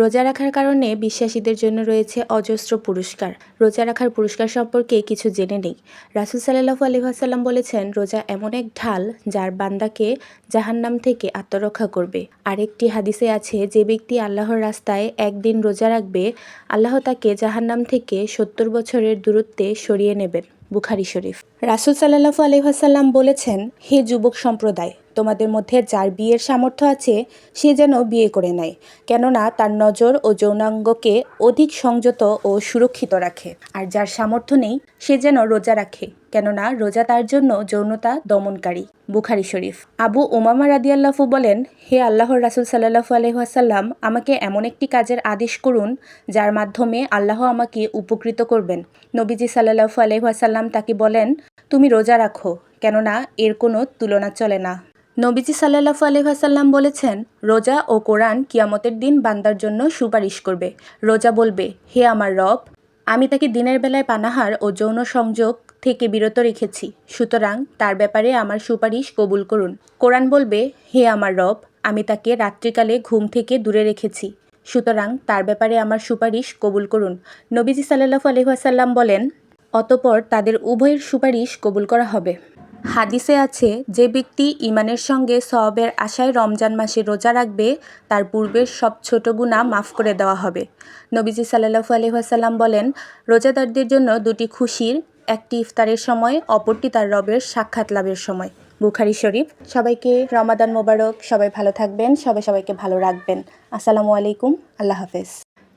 রোজা রাখার কারণে বিশ্বাসীদের জন্য রয়েছে অজস্র পুরস্কার। রোজা রাখার পুরস্কার সম্পর্কে কিছু জেনে নেই। রাসুল সাল্লাহু আলহিহাসাল্লাম বলেছেন, রোজা এমন এক ঢাল যার বান্দাকে জাহান্নাম থেকে আত্মরক্ষা করবে। আরেকটি হাদিসে আছে, যে ব্যক্তি আল্লাহর রাস্তায় একদিন রোজা রাখবে, আল্লাহ তাকে জাহান্নাম থেকে সত্তর বছরের দূরত্বে সরিয়ে নেবেন। বুখারি শরীফ। রাসুল সাল্লাহু আলহিহাসাল্লাম বলেছেন, হে যুবক সম্প্রদায় তোমাদের মধ্যে যার বিয়ের সামর্থ্য আছে, সে যেন বিয়ে করে নেয়। কেননা তার নজর ও যৌনাঙ্গকে অধিক সংযত ও সুরক্ষিত রাখে। আর যার সামর্থ্য নেই, সে যেন রোজা রাখে। কেননা রোজা তার জন্য যৌনতা দমনকারী, বুখারি শরীফ। আবু উমামা রাদিয়াল্লাফু বলেন, হে আল্লাহর রাসুল সাল্লাহু আলহাসাল্লাম আমাকে এমন একটি কাজের আদেশ করুন, যার মাধ্যমে আল্লাহ আমাকে উপকৃত করবেন। নবীজি সাল্লাহু আলহাসাল্লাম তাকে বলেন, তুমি রোজা রাখো, কেননা এর কোনো তুলনা চলে না। নবীজি সাল্লাহু আলহাসাল্লাম বলেছেন, রোজা ও কোরআন কিয়ামতের দিন বান্দার জন্য সুপারিশ করবে। রোজা বলবে, হে আমার রব, আমি তাকে দিনের বেলায় পানাহার ও যৌন সংযোগ থেকে বিরত রেখেছি। সুতরাং তার ব্যাপারে আমার সুপারিশ কবুল করুন। কোরআন বলবে, হে আমার রব, আমি তাকে রাত্রিকালে ঘুম থেকে দূরে রেখেছি। সুতরাং তার ব্যাপারে আমার সুপারিশ কবুল করুন। নবীজি সাল্লাহু আলহাসাল্লাম বলেন, অতপর তাদের উভয়ের সুপারিশ কবুল করা হবে। হাদিসে আছে, যে ব্যক্তি ইমানের সঙ্গে সবের আশায় রমজান মাসে রোজা রাখবে, তার পূর্বের সব ছোট গুণা মাফ করে দেওয়া হবে। নবীজি সাল্লাহু আলহাসাল্লাম বলেন, রোজাদারদের জন্য দুটি খুশির একটি ইফতারের সময়, অপরটি তার রবের সাক্ষাৎ লাভের সময়। বুখারি শরীফ। সবাইকে রমাদান মোবারক। সবাই ভালো থাকবেন। সবাই সবাইকে ভালো রাখবেন। আসসালামু আলাইকুম। আল্লাহ হাফেজ।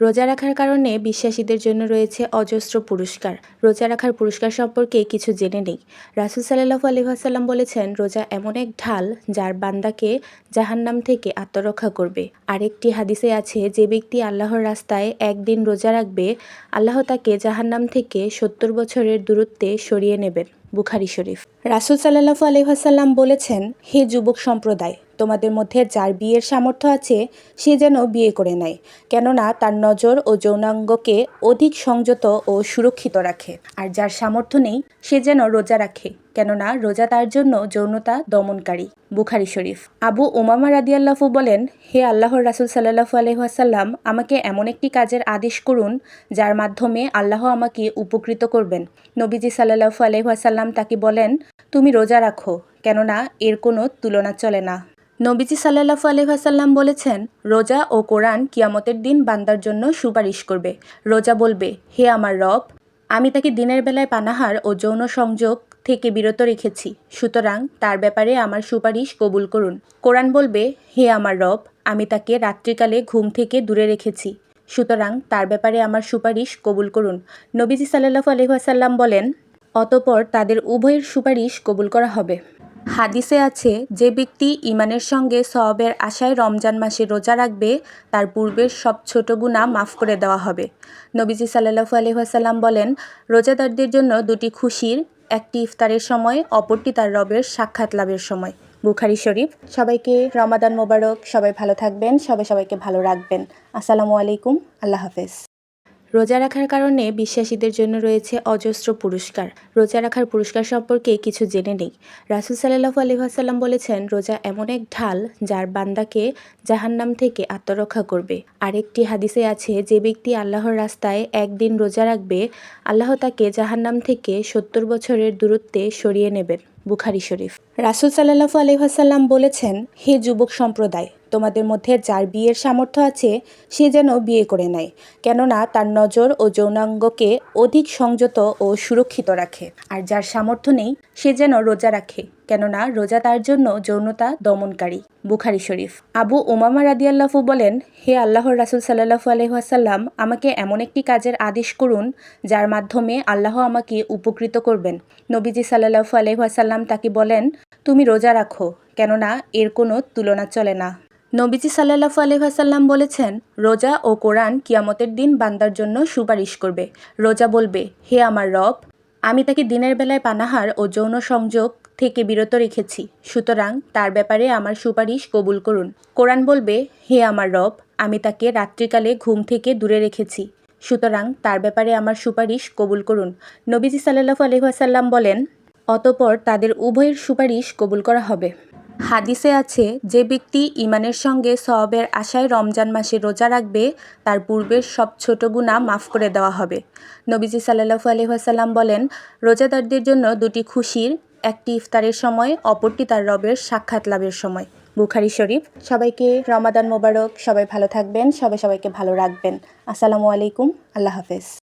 রোজা রাখার কারণে বিশ্বাসীদের জন্য রয়েছে অজস্র পুরস্কার। রোজা রাখার পুরস্কার সম্পর্কে কিছু জেনে নেই। রাসুল সাল্লাহু আলহিহাসাল্লাম বলেছেন, রোজা এমন এক ঢাল যার বান্দাকে জাহান্নাম থেকে আত্মরক্ষা করবে। আরেকটি হাদিসে আছে, যে ব্যক্তি আল্লাহর রাস্তায় একদিন রোজা রাখবে, আল্লাহ তাকে জাহান্নাম থেকে সত্তর বছরের দূরত্বে সরিয়ে নেবেন। বুখারি শরীফ। রাসুল সাল্লাহু আলহাসাল্লাম বলেছেন, হে যুবক সম্প্রদায়, তোমাদের মধ্যে যার বিয়ের সামর্থ্য আছে, সে যেন বিয়ে করে নেয়, কেননা তার নজর ও যৌনাঙ্গকে অধিক সংযত ও সুরক্ষিত রাখে। আর যার সামর্থ্য নেই, সে যেন রোজা রাখে, কেননা রোজা তার জন্য যৌনতা দমনকারী। বুখারি শরীফ। আবু উমামা রাদিয়াল্লাফু বলেন, হে আল্লাহর রাসুল সাল্লাহু আলহাসাল্লাম আমাকে এমন একটি কাজের আদেশ করুন, যার মাধ্যমে আল্লাহ আমাকে উপকৃত করবেন। নবীজি সাল্লাহু আলহাসাল্লাম তাকে বলেন, তুমি রোজা রাখো, কেননা এর কোনো তুলনা চলে না। নবীজি সাল্লাহু আলহাসাল্লাম বলেছেন, রোজা ও কোরআন কিয়ামতের দিন বান্দার জন্য সুপারিশ করবে। রোজা বলবে, হে আমার রব, আমি তাকে দিনের বেলায় পানাহার ও যৌন সংযোগ থেকে বিরত রেখেছি। সুতরাং তার ব্যাপারে আমার সুপারিশ কবুল করুন। কোরআন বলবে, হে আমার রব, আমি তাকে রাত্রিকালে ঘুম থেকে দূরে রেখেছি। সুতরাং তার ব্যাপারে আমার সুপারিশ কবুল করুন। নবীজি সাল্লাহু আলহাসাল্লাম বলেন, অতপর তাদের উভয়ের সুপারিশ কবুল করা হবে। হাদিসে আছে, যে ব্যক্তি ইমানের সঙ্গে সবের আশায় রমজান মাসে রোজা রাখবে, তার পূর্বের সব ছোট গুণা মাফ করে দেওয়া হবে। নবীজি সাল্লাহু আলহাসাল্লাম বলেন, রোজাদারদের জন্য দুটি খুশির একটি ইফতারের সময়, অপরটি তার রবের সাক্ষাৎ লাভের সময়। বুখারি শরীফ। সবাইকে রমাদান মোবারক। সবাই ভালো থাকবেন। সবাই সবাইকে ভালো রাখবেন। আসসালামু আলাইকুম। আল্লাহ হাফেজ। রোজা রাখার কারণে বিশ্বাসীদের জন্য রয়েছে অজস্র পুরস্কার। রোজা রাখার পুরস্কার সম্পর্কে কিছু জেনে নেই। রাসুল সাল্লাহু আলহিহাসাল্লাম বলেছেন, রোজা এমন এক ঢাল যার বান্দাকে জাহান্নাম থেকে আত্মরক্ষা করবে। আরেকটি হাদিসে আছে, যে ব্যক্তি আল্লাহর রাস্তায় একদিন রোজা রাখবে, আল্লাহ তাকে জাহান্নাম থেকে সত্তর বছরের দূরত্বে সরিয়ে নেবেন। বুখারি শরীফ। রাসুল সাল্লাহু আলহিহাসাল্লাম বলেছেন, হে যুবক সম্প্রদায় তোমাদের মধ্যে যার বিয়ের সামর্থ্য আছে, সে যেন বিয়ে করে নেয়। কেননা তার নজর ও যৌনাঙ্গকে অধিক সংযত ও সুরক্ষিত রাখে। আর যার সামর্থ্য নেই, সে যেন রোজা রাখে। কেননা রোজা তার জন্য যৌনতা দমনকারী। বুখারি শরীফ। আবু উমামা রাদিয়াল্লাফু বলেন, হে আল্লাহর রাসুল সাল্লাহু আলহাসাল্লাম আমাকে এমন একটি কাজের আদেশ করুন, যার মাধ্যমে আল্লাহ আমাকে উপকৃত করবেন। নবীজি সাল্লাহু আলহাসাল্লাম তাকে বলেন, তুমি রোজা রাখো, কেননা এর কোনো তুলনা চলে না। নবীজি সাল্লাহু আলহাসাল্লাম বলেছেন, রোজা ও কোরআন কিয়ামতের দিন বান্দার জন্য সুপারিশ করবে। রোজা বলবে, হে আমার রব, আমি তাকে দিনের বেলায় পানাহার ও যৌন সংযোগ থেকে বিরত রেখেছি। সুতরাং তার ব্যাপারে আমার সুপারিশ কবুল করুন। কোরআন বলবে, হে আমার রব, আমি তাকে রাত্রিকালে ঘুম থেকে দূরে রেখেছি। সুতরাং তার ব্যাপারে আমার সুপারিশ কবুল করুন। নবীজি সাল্লাহু আলহাসাল্লাম বলেন, অতপর তাদের উভয়ের সুপারিশ কবুল করা হবে। হাদিসে আছে, যে ব্যক্তি ইমানের সঙ্গে সওয়াবের আশায় রমজান মাসে রোজা রাখবে, তার পূর্বের সব ছোট গুণা মাফ করে দেওয়া হবে। নবীজি সাল্লাহু আলহিহাসাল্লাম বলেন, রোজাদারদের জন্য দুটি খুশির, একটি ইফতারের সময়, অপরটি তার রবের সাক্ষাৎ লাভের সময়। বুখারি শরীফ। সবাইকে রমাদান মোবারক। সবাই ভালো থাকবেন। সবাই সবাইকে ভালো রাখবেন। আসসালামু আলাইকুম। আল্লাহ হাফেজ।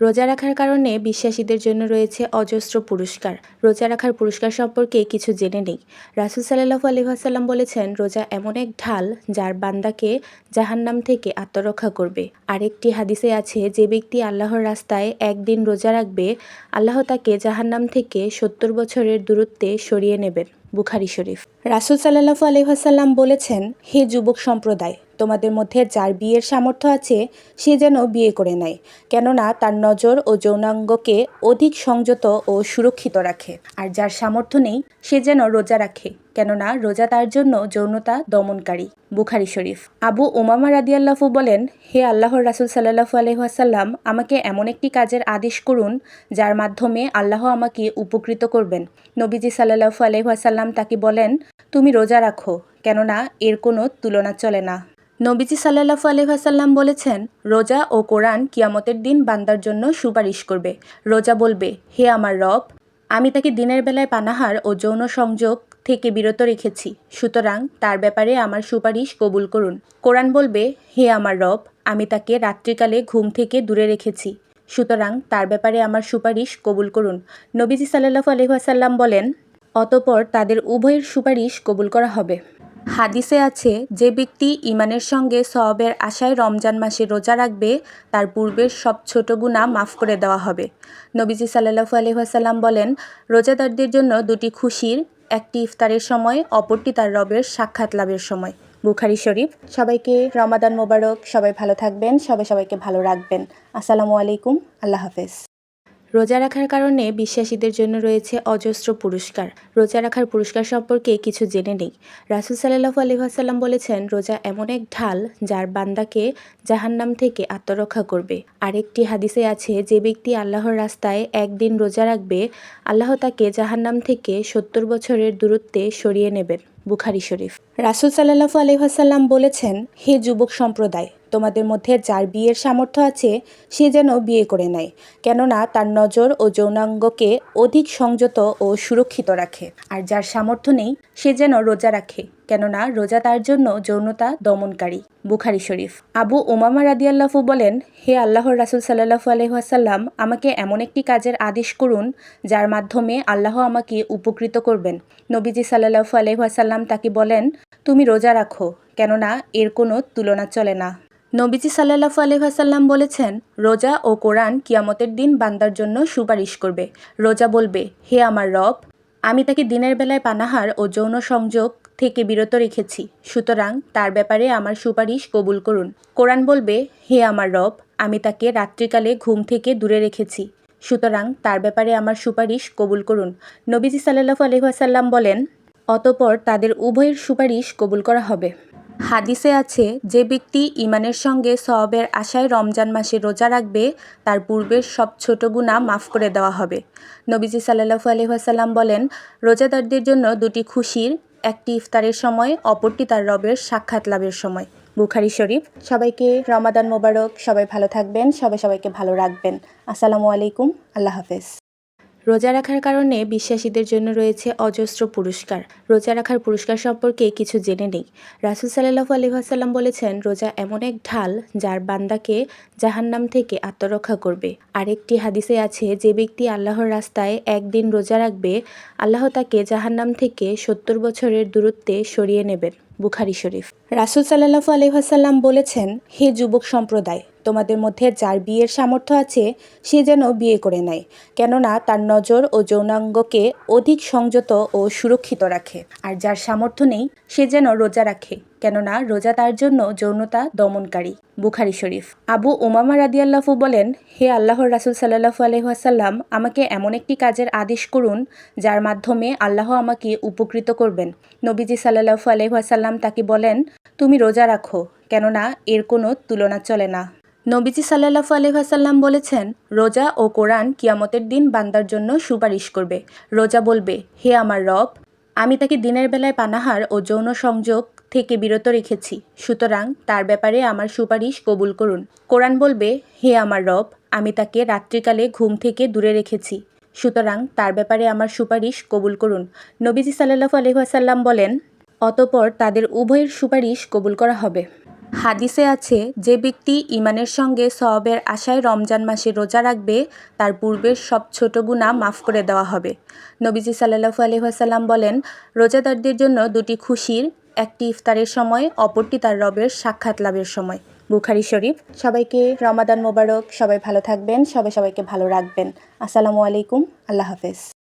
রোজা রাখার কারণে বিশ্বাসীদের জন্য রয়েছে অজস্র পুরস্কার। রোজা রাখার পুরস্কার সম্পর্কে কিছু জেনে নেই। রাসুল সাল্লাহু আলহিহাসাল্লাম বলেছেন, রোজা এমন এক ঢাল যার বান্দাকে জাহান্নাম থেকে আত্মরক্ষা করবে। আরেকটি হাদিসে আছে, যে ব্যক্তি আল্লাহর রাস্তায় একদিন রোজা রাখবে, আল্লাহ তাকে জাহান্নাম থেকে সত্তর বছরের দূরত্বে সরিয়ে নেবেন। বুখারি শরীফ। রাসুল সাল্লাহু আলহিহাসাল্লাম বলেছেন, হে যুবক সম্প্রদায় তোমাদের মধ্যে যার বিয়ের সামর্থ্য আছে, সে যেন বিয়ে করে নেয়। কেননা তার নজর ও যৌনাঙ্গকে অধিক সংযত ও সুরক্ষিত রাখে। আর যার সামর্থ্য নেই, সে যেন রোজা রাখে। কেননা রোজা তার জন্য যৌনতা দমনকারী। বুখারি শরীফ। আবু ওমামা রাদিয়াল্লাহু বলেন, হে আল্লাহর রাসুল সাল্লাহু আলহাসাল্লাম আমাকে এমন একটি কাজের আদেশ করুন, যার মাধ্যমে আল্লাহ আমাকে উপকৃত করবেন। নবীজি সাল্লাহু আলহাসাল্লাম তাকে বলেন, তুমি রোজা রাখো, কেননা এর কোনো তুলনা চলে না। নবীজি সাল্লাহু আলহাসাল্লাম বলেছেন, রোজা ও কোরআন কিয়ামতের দিন বান্দার জন্য সুপারিশ করবে। রোজা বলবে, হে আমার রব, আমি তাকে দিনের বেলায় পানাহার ও যৌন সংযোগ থেকে বিরত রেখেছি। সুতরাং তার ব্যাপারে আমার সুপারিশ কবুল করুন। কোরআন বলবে, হে আমার রব, আমি তাকে রাত্রিকালে ঘুম থেকে দূরে রেখেছি। সুতরাং তার ব্যাপারে আমার সুপারিশ কবুল করুন। নবীজি সাল্লাহু আলহাসাল্লাম বলেন, অতপর তাদের উভয়ের সুপারিশ কবুল করা হবে। হাদিসে আছে, যে ব্যক্তি ইমানের সঙ্গে সওয়াবের আশায় রমজান মাসে রোজা রাখবে, তার পূর্বের সব ছোট গুণা মাফ করে দেওয়া হবে। নবীজি সাল্লাহু আলহিহাসাল্লাম বলেন, রোজাদারদের জন্য দুটি খুশির, একটি ইফতারের সময়, অপরটি তার রবের সাক্ষাৎ লাভের সময়। বুখারি শরীফ। সবাইকে রমাদান মোবারক। সবাই ভালো থাকবেন। সবাই সবাইকে ভালো রাখবেন। আসসালামু আলাইকুম। আল্লাহ হাফেজ। রোজা রাখার কারণে বিশ্বাসীদের জন্য রয়েছে অজস্র পুরস্কার। রোজা রাখার পুরস্কার সম্পর্কে কিছু জেনে নেই। রাসুল সাল্লাহু আলহিহাসাল্লাম বলেছেন, রোজা এমন এক ঢাল যার বান্দাকে জাহান্নাম থেকে আত্মরক্ষা করবে। আরেকটি হাদিসে আছে, যে ব্যক্তি আল্লাহর রাস্তায় একদিন রোজা রাখবে, আল্লাহ তাকে জাহান্নাম থেকে সত্তর বছরের দূরত্বে সরিয়ে নেবেন। বুখারি শরীফ। রাসুল সাল্লাহু আলহিহাসাল্লাম বলেছেন, হে যুবক সম্প্রদায় তোমাদের মধ্যে যার বিয়ের সামর্থ্য আছে, সে যেন বিয়ে করে নেয়, কেননা তার নজর ও যৌনাঙ্গকে অধিক সংযত ও সুরক্ষিত রাখে। আর যার সামর্থ্য নেই, সে যেন রোজা রাখে, কেননা রোজা তার জন্য যৌনতা দমনকারী, বুখারি শরীফ। আবু ওমামা রাদিয়াল্লাহু বলেন, হে আল্লাহর রাসুল সাল্লাহু আলহাসাল্লাম আমাকে এমন একটি কাজের আদেশ করুন, যার মাধ্যমে আল্লাহ আমাকে উপকৃত করবেন। নবীজি সাল্লাহু আলহাসাল্লাম তাকে বলেন, তুমি রোজা রাখো, কেননা এর কোনো তুলনা চলে না। নবীজি সাল্লাহু আলহাসাল্লাম বলেছেন, রোজা ও কোরআন কিয়ামতের দিন বান্দার জন্য সুপারিশ করবে। রোজা বলবে, হে আমার রব, আমি তাকে দিনের বেলায় পানাহার ও যৌন সংযোগ থেকে বিরত রেখেছি। সুতরাং তার ব্যাপারে আমার সুপারিশ কবুল করুন। কোরআন বলবে, হে আমার রব, আমি তাকে রাত্রিকালে ঘুম থেকে দূরে রেখেছি। সুতরাং তার ব্যাপারে আমার সুপারিশ কবুল করুন। নবীজি সাল্লাহু আলহাসাল্লাম বলেন, অতপর তাদের উভয়ের সুপারিশ কবুল করা হবে। হাদিসে আছে, যে ব্যক্তি ইমানের সঙ্গে সওয়াবের আশায় রমজান মাসে রোজা রাখবে, তার পূর্বের সব ছোট গুণা মাফ করে দেওয়া হবে। নবীজি সাল্লাহু আলহিহাসাল্লাম বলেন, রোজাদারদের জন্য দুটি খুশির, একটি ইফতারের সময়, অপরটি তার রবের সাক্ষাৎ লাভের সময়। বুখারি শরীফ। সবাইকে রমাদান মোবারক। সবাই ভালো থাকবেন। সবাই সবাইকে ভালো রাখবেন। আসসালামু আলাইকুম। আল্লাহ হাফেজ। রোজা রাখার কারণে বিশ্বাসীদের জন্য রয়েছে অজস্র পুরস্কার। রোজা রাখার পুরস্কার সম্পর্কে কিছু জেনে নেই। রাসুল সাল্লাহু আলহিহাসাল্লাম বলেছেন, রোজা এমন এক ঢাল যার বান্দাকে জাহান্নাম থেকে আত্মরক্ষা করবে। আরেকটি হাদিসে আছে, যে ব্যক্তি আল্লাহর রাস্তায় একদিন রোজা রাখবে, আল্লাহ তাকে জাহান্নাম থেকে সত্তর বছরের দূরত্বে সরিয়ে নেবেন। বুখারি শরীফ। রাসুল সাল্লাহু আলহিহাসাল্লাম বলেছেন, হে যুবক সম্প্রদায় তোমাদের মধ্যে যার বিয়ের সামর্থ্য আছে, সে যেন বিয়ে করে নেয়। কেননা তার নজর ও যৌনাঙ্গকে অধিক সংযত ও সুরক্ষিত রাখে। আর যার সামর্থ্য নেই, সে যেন রোজা রাখে। কেননা রোজা তার জন্য যৌনতা দমনকারী। বুখারি শরীফ। আবু ওমামা রাদিয়াল্লাহু বলেন, হে আল্লাহর রাসুল সাল্লাহু আলহাসাল্লাম আমাকে এমন একটি কাজের আদেশ করুন, যার মাধ্যমে আল্লাহ আমাকে উপকৃত করবেন। নবীজি সাল্লাহু আলহাসাল্লাম তাকে বলেন, তুমি রোজা রাখো, কেননা এর কোনো তুলনা চলে না। নবীজি সাল্লাহ সাল্লাহু আলহাসাল্লাম বলেছেন, রোজা ও কোরআন কিয়ামতের দিন বান্দার জন্য সুপারিশ করবে। রোজা বলবে, হে আমার রব, আমি তাকে দিনের বেলায় পানাহার ও যৌন সংযোগ থেকে বিরত রেখেছি। সুতরাং তার ব্যাপারে আমার সুপারিশ কবুল করুন। কোরআন বলবে, হে আমার রব, আমি তাকে রাত্রিকালে ঘুম থেকে দূরে রেখেছি। সুতরাং তার ব্যাপারে আমার সুপারিশ কবুল করুন। নবীজি সাল্লাহ সাল্লাহু আলহিহাসাল্লাম বলেন, অতপর তাদের উভয়ের সুপারিশ কবুল করা হবে। হাদিসে আছে, যে ব্যক্তি ইমানের সঙ্গে সওয়াবের আশায় রমজান মাসে রোজা রাখবে, তার পূর্বের সব ছোট গুণা মাফ করে দেওয়া হবে। নবীজি সাল্লাহু আলহিহাসাল্লাম বলেন, রোজাদারদের জন্য দুটি খুশির, একটি ইফতারের সময়, অপরটি তার রবের সাক্ষাৎ লাভের সময়। বুখারি শরীফ, সবাইকে রমাদান মোবারক, সবাই ভালো থাকবেন, সবাই সবাইকে ভালো রাখবেন। আসসালামু আলাইকুম, আল্লাহ হাফেজ।